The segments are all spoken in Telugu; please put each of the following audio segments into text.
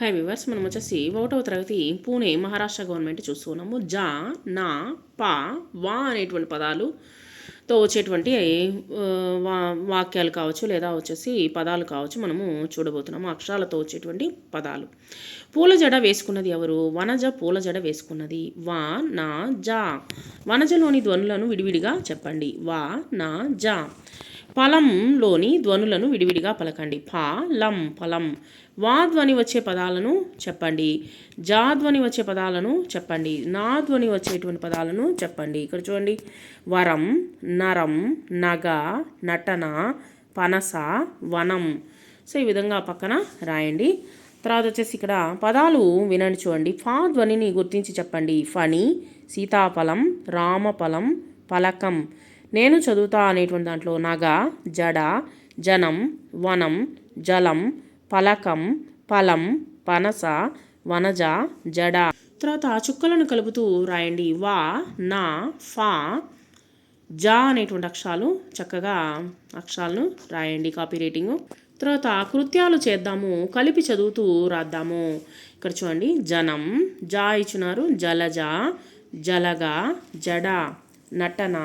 హై వివర్స్ మనం వచ్చేసి ఒకటవ తరగతి పూణే మహారాష్ట్ర గవర్నమెంట్ చూస్తున్నాము జా నా పా వా అనేటువంటి పదాలుతో వచ్చేటువంటి వా వాక్యాలు కావచ్చు లేదా వచ్చేసి పదాలు కావచ్చు మనము చూడబోతున్నాము. అక్షరాలతో వచ్చేటువంటి పదాలు. పూల జడ వేసుకున్నది ఎవరు? వనజ పూల జడ వేసుకున్నది. వా నా జా. వనజలోని ధ్వనులను విడివిడిగా చెప్పండి. వా నా జా. పలంలోని ధ్వనులను విడివిడిగా పలకండి. ప లం ఫలం. వా ధ్వని వచ్చే పదాలను చెప్పండి. జా ధ్వని వచ్చే పదాలను చెప్పండి. నా ధ్వని వచ్చేటువంటి పదాలను చెప్పండి. ఇక్కడ చూడండి. వరం నరం నగ నటన పనస వనం. సో ఈ విధంగా పక్కన రాయండి. తర్వాత వచ్చేసి ఇక్కడ పదాలు వినండి చూడండి. ఫా ధ్వనిని గుర్తించి చెప్పండి. ఫణి సీతాఫలం రామఫలం పలకం. నేను చదువుతా అనేటువంటి దాంట్లో నగ జడ జనం వనం జలం పలకం పలం పనస వనజ జడ. తర్వాత చుక్కలను కలుపుతూ రాయండి. వా నా ఫా జా అనేటువంటి అక్షరాలు చక్కగా అక్షరాలను రాయండి కాపీ రైటింగ్. తర్వాత కృత్యాలు చేద్దాము కలిపి చదువుతూ రాద్దాము. ఇక్కడ చూడండి. జనం జా ఇచ్చినారు జలజ జలగ జడ. నటన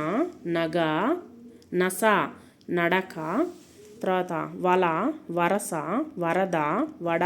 నగ నస నడక తర్వాత వల వరస వరద వడ.